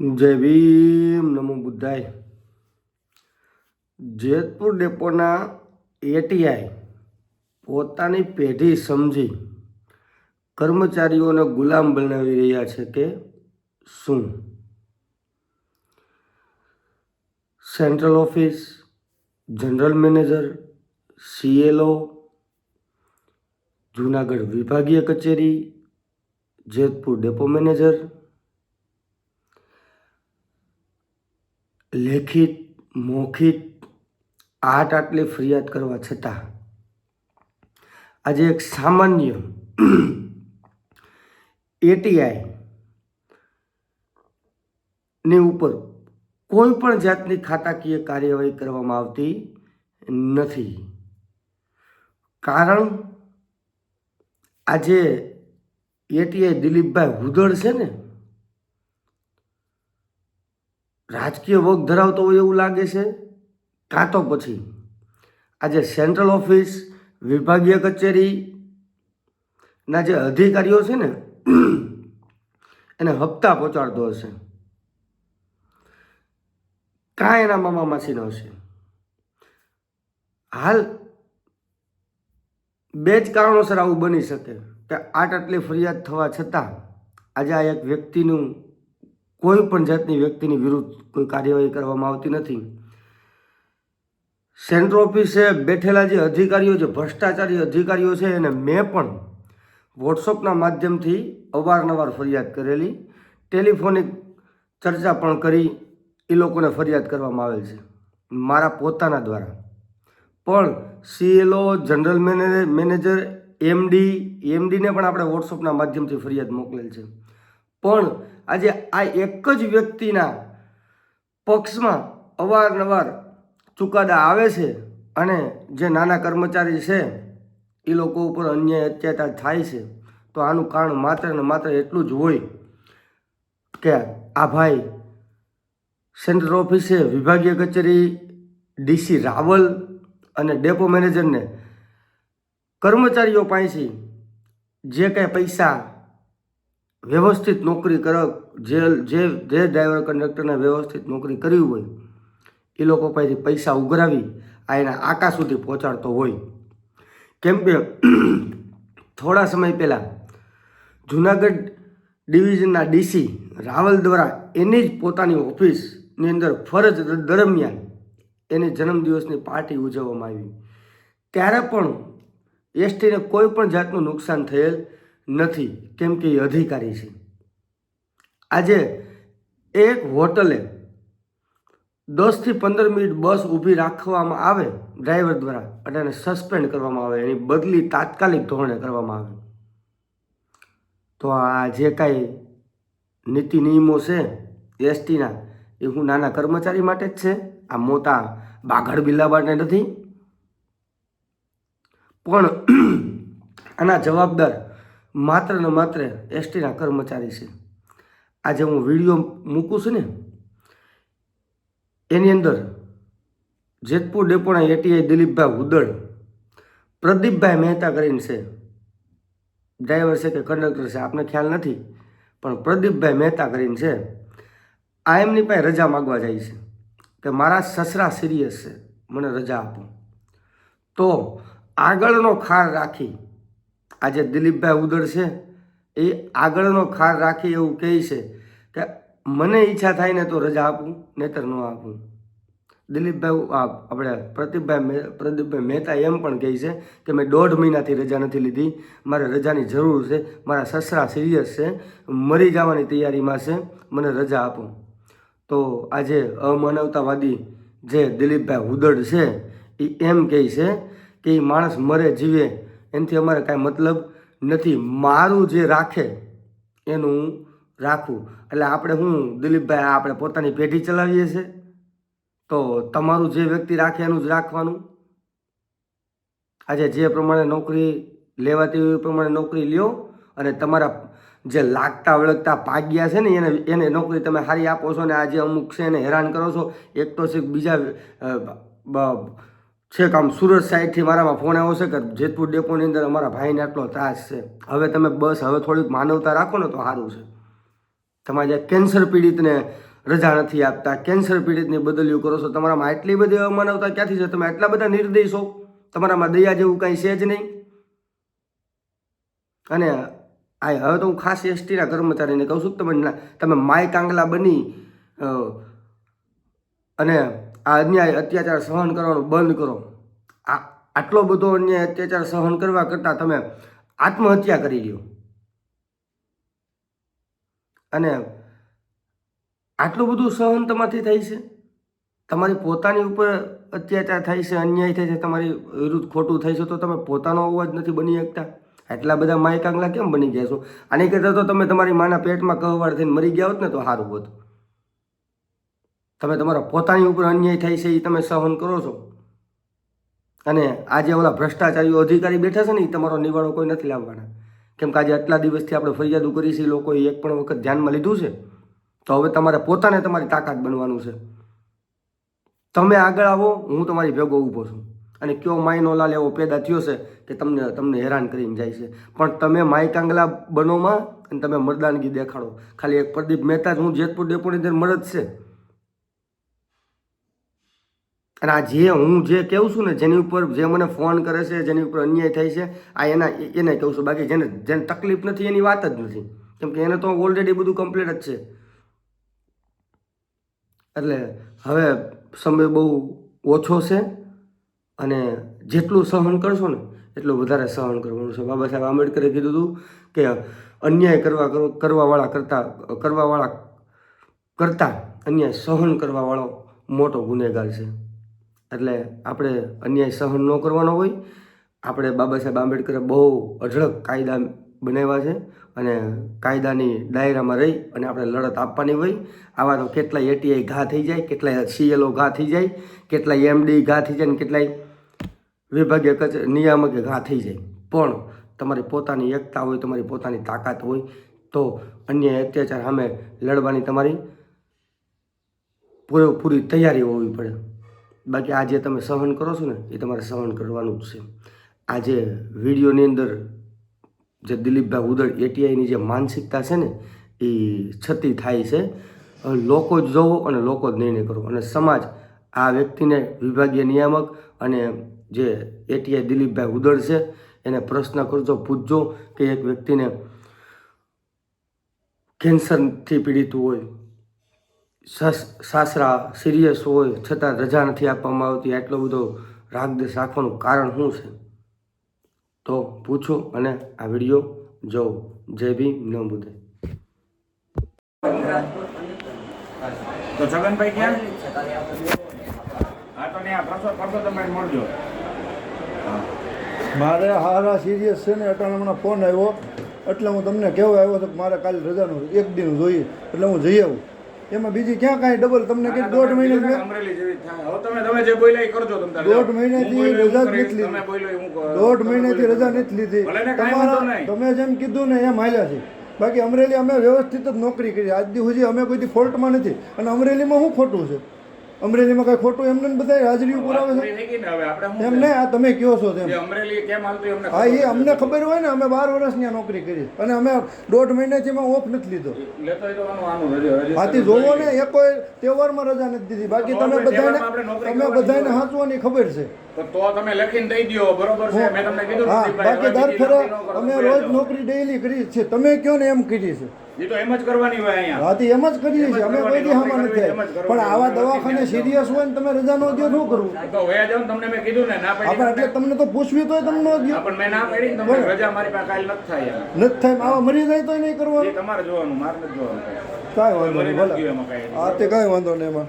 જય ભીમ, નમો બુદ્ધાય. જેતપુર ડેપોના એટીઆઈ પોતાની પેઢી સમજી કર્મચારીઓને ગુલામ બનાવી રહ્યા છે કે શું? Central office, general manager CLO Junagadh વિભાગીય કચેરી, જેતપુર ડેપો મેનેજર લેખિત મૌખિત આટ આટલી ફરિયાદ કરવા છતાં આજે એક સામાન્ય એટીઆઈ ની ઉપર કોઈ પણ જાતની ખાતાકીય કાર્યવાહી કરવામાં આવતી નથી. કારણ આજે એટીઆઈ દિલીપભાઈ હુદળ છે ને રાજકીય વગ ધરાવતો હોય એવું લાગે છે? કાં તો પછી આજે સેન્ટ્રલ ઓફિસ, વિભાગીય કચેરી, ના જે અધિકારીઓ છે ને, એને હપ્તા પહોંચાડતો હશે. કાં એના મામા માસી ન હશે? હાલ બે જ કારણોસર આવું બની શકે. કે આટ આટલી ફરિયાદ થવા છતાં આજે આ એક વ્યક્તિનું કોઈ પણ જાતની વ્યક્તિની વિરુદ્ધ કોઈ કાર્યવાહી કરવામાં આવતી નથી. સેન્ટ્રલ ઓફિસે બેઠેલા જે અધિકારીઓ જે ભ્રષ્ટાચારી અધિકારીઓ છે, એને મેં પણ વોટ્સઅપના માધ્યમથી અવારનવાર ફરિયાદ કરેલી. ટેલિફોનિક ચર્ચા પણ કરી એ લોકોને ફરિયાદ કરવામાં આવેલ છે, મારા પોતાના દ્વારા. પણ CLO, general manager manager, MD, એમડીને પણ આપણે વોટ્સઅપના માધ્યમથી ફરિયાદ મોકલેલ છે. પણ આજે આ એક જ વ્યક્તિના પક્ષમાં અવારનવાર ચુકાદા આવે છે અને જે નાના કર્મચારી છે, એ લોકો ઉપર અન્યાય અત્યાચાર થાય છે. તો આનું કારણ માત્ર ને માત્ર એટલું જ હોય કે આ ભાઈ સેન્ટ્રલ ઓફિસે વિભાગીય કચેરી ડીસી રાવલ અને ડેપો મેનેજરને કર્મચારીઓ પાસેથી જે કાંઈ પૈસા વ્યવસ્થિત નોકરી કર, જે જે જે ડ્રાઈવર કંડક્ટરને વ્યવસ્થિત નોકરી કરવી હોય, એ લોકો પાસેથી પૈસા ઉઘરાવી, આ એના આકા સુધી પહોંચાડતો હોય. કેમ કે, થોડા સમય પહેલાં જુનાગઢ ડિવિઝનના ડીસી રાવલ દ્વારા એની જ પોતાની ઓફિસની અંદર ફરજ દરમિયાન એની જન્મદિવસની પાર્ટી ઉજવવામાં આવી. ત્યારે પણ એસટીને કોઈ પણ જાતનું નુકસાન થયેલ નથી. કેમ કે એ અધિકારી છે. આજે એક હોટલે દસથી પંદર મિનિટ બસ ઊભી રાખવામાં આવે ડ્રાઈવર દ્વારા અને એને સસ્પેન્ડ કરવામાં આવે, એની બદલી તાત્કાલિક ધોરણે કરવામાં આવે. તો આ જે કાંઈ નીતિ નિયમો છે, એસટીના, એ હું નાના કર્મચારી માટે જ છે. આ મોટા બાઘડ બિલ્લા માટે નથી. પણ આના જવાબદાર માત્ર ને માત્ર એસટીના કર્મચારી છે. આજે હું વીડિયો મૂકું છું ને, એની અંદર જેતપુર ડેપોના એટીઆઈ દિલીપભાઈ હુદળ પ્રદીપભાઈ મહેતા કરીને છે. ડ્રાઈવર છે કે કંડક્ટર છે, આપને ખ્યાલ નથી, પણ પ્રદીપભાઈ મહેતા કરીને છે. આ એમની પાસે રજા માગવા જાય છે કે મારા સસરા સિરિયસ છે, મને રજા આપો. તો આગળનો ખાર રાખી આજે દિલીપભાઈ ઉદળ છે, એ આગળનો ખાર રાખી એવું કહે છે કે મને ઈચ્છા થાય ને તો રજા આપું, નહીતર ન આપું. દિલીપભાઈ આપણે પ્રદીપભાઈ પ્રદીપભાઈ મહેતા એમ પણ કહે છે કે મેં દોઢ મહિનાથી રજા નથી લીધી, મારે રજાની જરૂર છે, મારા સસરા સિરિયસ છે, મરી જવાની તૈયારીમાં છે, મને રજા આપો. તો આજે અમાનવતાવાદી જે દિલીપભાઈ હુદડ છે એ એમ કહે છે કે એ માણસ મરે, જીવે એનાથી અમારે કાંઈ મતલબ નથી. મારું જે રાખે, એનું રાખવું. રાખું એટલે આપણે હું, દિલીપભાઈ આપણે પોતાની પેઢી ચલાવીએ છીએ, તો તમારું જે વ્યક્તિ રાખે, એનું જ રાખવાનું. આજે જે પ્રમાણે નોકરી લેવાતી એ પ્રમાણે નોકરી લ્યો અને તમારા જે લાગતા વળગતા પાગ્યા છે ને, એને એને નોકરી તમે સારી આપો છો ને આજે અમુક છે એને હેરાન કરો છો, એક તો છે બીજા છેક આમ સુરત સાઈડથી મારામાં ફોન આવ્યો છે કે જેતપુર ડેપોની અંદર અમારા ભાઈને આટલો ત્રાસ છે. હવે તમે બસ હવે થોડીક માનવતા રાખો ને તો સારું છે. તમારે જે કેન્સર પીડિતને રજા નથી આપતા, કેન્સર પીડિતની બદલીઓ કરો છો, તમારામાં આટલી બધી અમાનવતા ક્યાંથી છે? તમે આટલા બધા નિર્દય છો તમારામાં દયા જેવું કાંઈ છે જ નહીં. અને આ હવે તો હું ખાસ એસટીના કર્મચારીને કહું છું તમે તમે માય કાંગલા બની અને આ અન્યાય અત્યાચાર સહન કરવાનું બંધ કરો. આ આટલો બધો અન્યાય અત્યાચાર સહન કરવા કરતાં તમે આત્મહત્યા કરી લ્યો. અને આટલું બધું સહન તમારાથી થાય છે? તમારી પોતાની ઉપર અત્યાચાર થાય છે, અન્યાય થાય છે, તમારી વિરુદ્ધ ખોટું થાય છે, તો તમે પોતાનો અવાજ નથી બની શકતા. આટલા બધા માય કાંગલા કેમ બની ગયા છો? આની કરતાં તો તમે તમારી માના પેટમાં કહવાડ થઈને મરી ગયા હોત ને તો સારું હોત. તમે તમારા પોતાની ઉપર અન્યાય થાય છે એ તમે સહન કરો છો. અને આજે ઓલા ભ્રષ્ટાચારીઓ અધિકારી બેઠા છે ને એ તમારો નિવાડો કોઈ નથી લાવવાના. કેમ કે આજે આટલા દિવસથી આપણે ફરિયાદો કરી છે એ લોકોએ એક પણ વખત ધ્યાનમાં લીધું છે. તો હવે તમારે પોતાને તમારી તાકાત બનવાનું છે. તમે આગળ આવો, હું તમારી ભેગો ઊભો છું. અને કયો માયનો લાલ એવો પેદા થયો છે કે તમને તમને હેરાન કરીને જાય છે. પણ તમે માય કાંગલા બનોમાં અને તમે મરદાનગી દેખાડો. ખાલી એક પ્રદીપ મહેતા જ હું જેતપુર ડેપોની અંદર મળદ છે. અને આ જે હું જે કહું છું ને, જેની ઉપર જે મને ફોન કરે છે, જેની ઉપર અન્યાય થાય છે, આ એના, એને કહું છું. બાકી જેને જેને તકલીફ નથી, એની વાત જ નથી. કેમ કે એને તો ઓલરેડી બધું કમ્પ્લીટ જ છે. એટલે હવે સમય બહુ ઓછો છે અને જેટલું સહન કરશો ને, એટલું વધારે સહન કરવાનું છે. બાબા સાહેબ આંબેડકરે કીધું હતું કે અન્યાય કરવા, કરવાવાળા કરતાં કરવાવાળા કરતાં અન્યાય સહન કરવાવાળો મોટો ગુનેગાર છે. એટલે આપણે અન્યાય સહન ન કરવાનો હોય. આપણે બાબા સાહેબ આંબેડકરે બહુ અઢળક કાયદા બનાવ્યા છે અને કાયદાની દાયરામાં રહી અને આપણે લડત આપવાની હોય. આવા તો કેટલાય એટીઆઈ ઘા થઈ જાય, કેટલાય સીએલઓ ઘા થઈ જાય, કેટલાય એમડી ઘા થઈ જાય ને કેટલાય વિભાગીય કચ, નિયામકે ઘા થઈ જાય. પણ તમારી પોતાની એકતા હોય, તમારી પોતાની તાકાત હોય, તો અન્ય અત્યાચાર સામે લડવાની તમારી પૂરેપૂરી તૈયારી હોવી પડે. બાકી આ જે તમે સહન કરો છો ને, એ તમારે સહન કરવાનું જ છે. આજે વિડીયોની અંદર જે દિલીપભાઈ ઉદળ એટીઆઈની જે માનસિકતા છે ને, એ છતી થાય છે. લોકો જ જોવો અને લોકો જ નિર્ણય કરો. અને સમાજ આ વ્યક્તિને વિભાગીય નિયામક અને જે એટીઆઈ દિલીપભાઈ ઉદળ છે, એને પ્રશ્ન કરજો, પૂછજો કે એક વ્યક્તિને કેન્સરથી પીડિત હોય સાસરા સિરિયસ હોય છતાં રજા નથી આપવામાં આવતી આટલો બધો રાગદેશ રાખવાનું કારણ શું છે? તો પૂછો અને આ વીડિયો જોઉં જય ભીમ ન બુધે તો છગનભાઈ ક્યાં? હા તો ને આ પ્રસો તમે મળજો. મારે હારા સિરિયસ છે ને એટલે હમણાં ફોન આવ્યો. એટલે હું તમને કહેવા આવ્યો હતો કે મારે કાલે રજાનું એક દિન જોઈએ. એટલે હું જઈ આવું. એમાં બીજી ક્યાં કાંઈ ડબલ તમને કે દોઢ મહિને અમરેલી જેવી થાય. હવે તમે તમે જે બોલ્યા એ કરજો તમે દોઢ મહિનાથી રજા નથી કરો. દોઢ મહિનાથી રજા નથી લીધી. તમારા તમે જેમ કીધું ને એમ હાલ્યા છે. બાકી અમરેલી અમે વ્યવસ્થિત જ નોકરી કરી. આજ દી સુધી અમે કોઈ ફોલ્ટમાં નથી. અને અમરેલીમાં શું ખોટું છે? અમરેલીમાં કઈ ખોટું એમને બધા હાજરી ઉપર આવે છે? પૂરી થઈ ગઈ ને હવે આપણે શું એમ નહીં આ તમે કયો છો તેમ. હા એ અમને ખબર હોય ને અમે બાર વર્ષની નોકરી કરી. અને અમે દોઢ મહિનાથી એમાં ઓફ નથી લીધો. તમે જોવો ને એ કોઈ તહેવારમાં રજા નથી દીધી. બાકી તમે બધાને તમે બધાને સાચવાની હાંચવાની ખબર છે. બાકી દર ફેરા અમે રોજ નોકરી ડેઈલી કરી છે. તમે કયો ને એમ કરી છે? એ તો એમ જ કરવાની હોય અહીંયા. હાથી એમ જ કરીએ છીએ. અમે કોઈ દી હામાં નથી. એમ જ થયા કરવાની, પણ આવા એમ જ કરવાની. દવાખાને સિરિયસ હોય ને તમે રજા નો દો શું કરવું? તો વયા જાઓ તમને મેં કીધું ને ના પાડી એટલે તમને તો પૂછવી તોય તમને ન દો હા, પણ મેં ના પાડી તમને રજા મારી પાસે કાલ નથી થાય નથી થાય આવા મરી જાય તોય નહીં એ તમારે જોવાનું મારે નથી જોવાનું કાંઈ. વાંધો નહીં ભલે ગયું એમાં કાંઈ. હા તે કાંઈ વાંધો નહીં એમાં.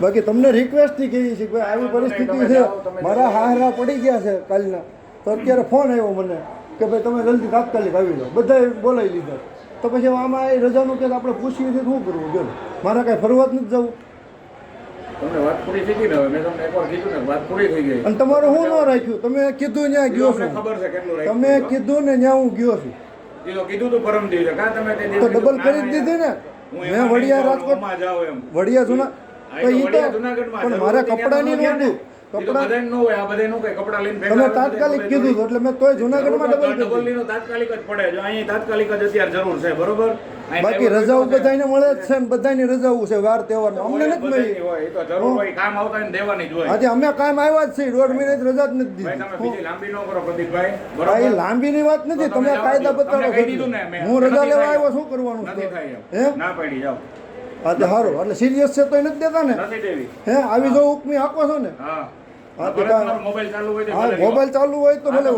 બાકી તમને રિક્વેસ્ટથી કહીએ છીએ કે ભાઈ આવી પરિસ્થિતિ છે. મારા હારા પડી ગયા છે કાલના. તો અત્યારે ફોન આવ્યો મને કે ભાઈ તમે જલ્દી તાત્કાલિક આવી જાઓ. બધાએ બોલાવી લીધા. તો પછી આમાં એ રજાનું કે આપણે પૂછીએ છીએ શું કરવું? જો મારે કાંઈ ફરવા જ નથી જવું. તમને વાત પૂરી થઈ ગઈ ને હવે? મેં તમને એકવાર કીધું ને વાત પૂરી થઈ ગઈ. અને તમારું હું ન રાખ્યું? તમે કીધું ત્યાં ગયો છું. ખબર છે કેટલું તમે કીધું ને ત્યાં હું ગયો છું. કીધું તો પરમ દિવસે. કાં તમે તે ડબલ કરી જ દીધી ને મેં વડિયા રાજકોટમાં જાઉં, એમ વડિયા જૂના પણ મારા કપડાની ત્યાં ન તમે તાત્કાલિક કીધું એટલે મેં તોય જુનાગઢમાં ડબલ ડબલની તાત્કાલિક જ પડે જો અહીં તાત્કાલિક જ અત્યારે જરૂર છે બરોબર? બાકી driver રજાઓ બેઠો બધાને મળે જ છે ને બધાની રજાઓ છે વાર તહેવાર અમને નથી મળી. હોય, તો જરૂર હોય કામ આવતા ને દેવાની જ હોય. આજે અમે કામ આવ્યા જ છીએ દોઢ મહિને રજા જ નથી દીધી. લાંબી ન કરો પ્રદીપભાઈ એ બરોબર વાત નથી તમે કાયદા. બતાવો ને. હું રજા લેવા આવ્યો શું કરવાનું છે હે? ના પડી જાઓ. હા તો સારું એટલે સિરિયસ છે તો નથી દેતા ને? નથી હે આવી જો ઉપમી આપો છો ને? હા. મોબાઈલ ચાલુ હોય તો ભલે